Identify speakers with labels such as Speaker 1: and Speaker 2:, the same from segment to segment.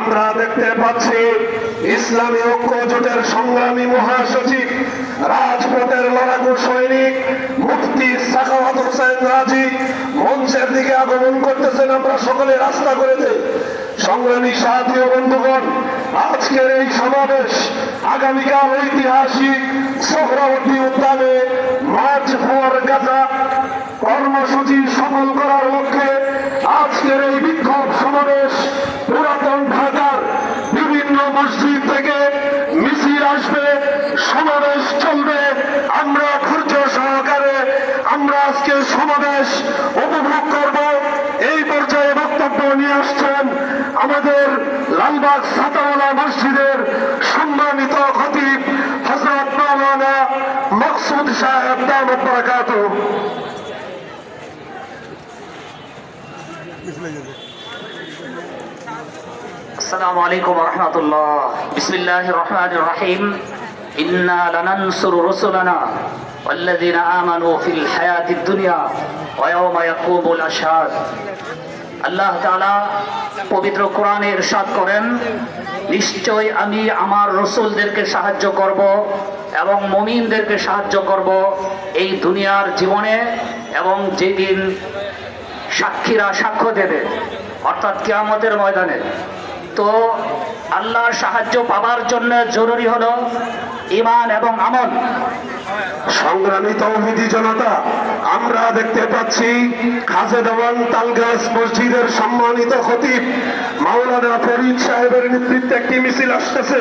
Speaker 1: আমরা দেখতে পাচ্ছি ইসলামী ঐক্য জোটের সংগ্রামী মহাসচিব, রাজপথের লড়াকু সৈনিক, মুফতি সাখাওয়াত হোসেন রাজি, মঞ্চের দিকে আগমন করতেছেন আমরা সকলে রাস্তা করেছে। সংগ্রামী সাথী বন্ধুগণ, আজকের এই সমাবেশ আগামীকাল ঐতিহাসিক সোহরাবর্তী উদ্যানে মার্চ ফর গাজা। কর্মসূচি সফল করার লক্ষ্যে সমাবেশ চলবে আমরা ধৈর্য সহকারে আমরা আজকে সমাবেশ উপভোগ করব এই পর্যায়ে বক্তব্য নিয়ে আসছেন আমাদের লালবাগ সাতাওয়ালা মসজিদের সম্মানিত খতিব হজরত মাওলানা মকসুদ সাহেব দামত বারাকাতুহু
Speaker 2: السلام عليكم ورحمة الله بسم الله الرحمن الرحيم إنا لننصر رسلنا والذين آمنوا في الحياة الدنيا ويوم يقوم الأشهاد আল্লাহ তাআলা পবিত্র কোরআনে ইরশাদ করেন নিশ্চয় আমি আমার রসুলদেরকে সাহায্য করব এবং মমিনদেরকে সাহায্য করব এই দুনিয়ার জীবনে এবং যেদিন সাক্ষীরা সাক্ষ্য দেবে অর্থাৎ কেয়ামতের ময়দানে তো আল্লাহর সাহায্য পাবার জন্য জরুরি হলো ইমান এবং আমল।
Speaker 1: সংগ্রামী তৌহিদি জনতা, আমরা দেখতে পাচ্ছি খাজেদ দেওয়ান তালগাছ মসজিদের সম্মানিত খতিব মাওলানা ফরিদ সাহেবের নেতৃত্বে একটি মিছিল আসতেছে।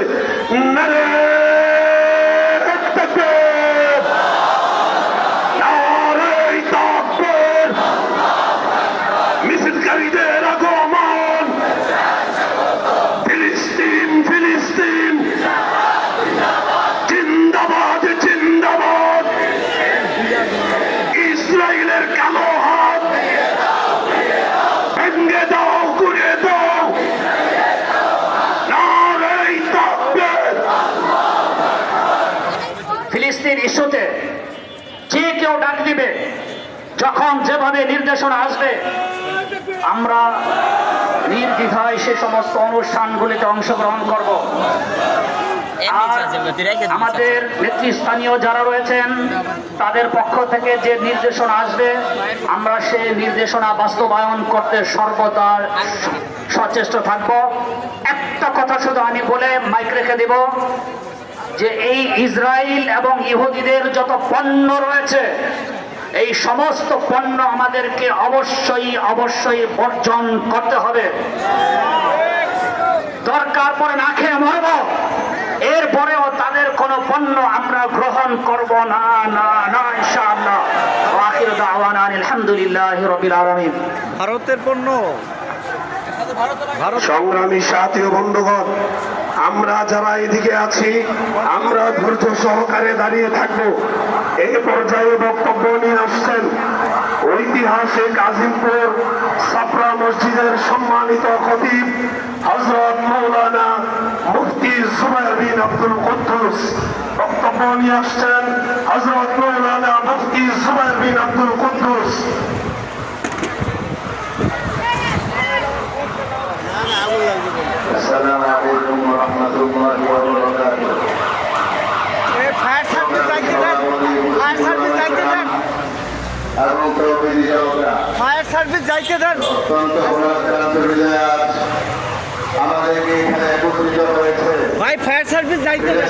Speaker 1: ফিলিস্তিন
Speaker 2: ইস্যুতে যে কেউ ডাক দিবে যখন যেভাবে নির্দেশনা আসবে আমরা নির্দ্বিধায় সে সমস্ত অনুষ্ঠানগুলিতে অংশগ্রহণ করব। আমাদের নেতৃস্থানীয় যারা রয়েছেন তাদের পক্ষ থেকে যে নির্দেশনা আসবে আমরা সেই নির্দেশনা বাস্তবায়ন করতে সর্বদা সচেষ্ট থাকব। একটা কথা শুধু আমি বলে মাইক রেখে দেব যে এই ইসরায়েল এবং ইহুদিদের যত পণ্য রয়েছে এই সমস্ত পণ্য আমাদেরকে অবশ্যই অবশ্যই বর্জন করতে হবে। দরকার পরে না খেয়ে মরব। এরপরেও তাদের কোনো পণ্য আমরা গ্রহণ করব না না না ইনশাআল্লাহ। আখির দাওয়ানা আলহামদুলিল্লাহ রবিল আলামিন।
Speaker 3: ভারতের পণ্য।
Speaker 1: সংগ্রামী সাথী বন্ধুগণ আমরা যারা এদিকে আছি, আমরা ধৈর্য সহকারে দাঁড়িয়ে থাকব। এই পর্যায়ে বক্তব্য নিয়ে আসছেন ঐতিহাসিক আজিমপুর সাফরা মসজিদের সম্মানিত খতিব হজরত মৌলানা মুফতি বিন আব্দুল কুদ্দুস। বক্তব্য নিয়ে আসছেন হজরত মৌলানা মুফতি বিন আব্দুল কুদ্দুস।
Speaker 3: ফায়ার সার্ভিস যাইতে দেন। ভাই ফায়ার সার্ভিস যাইতে দেন।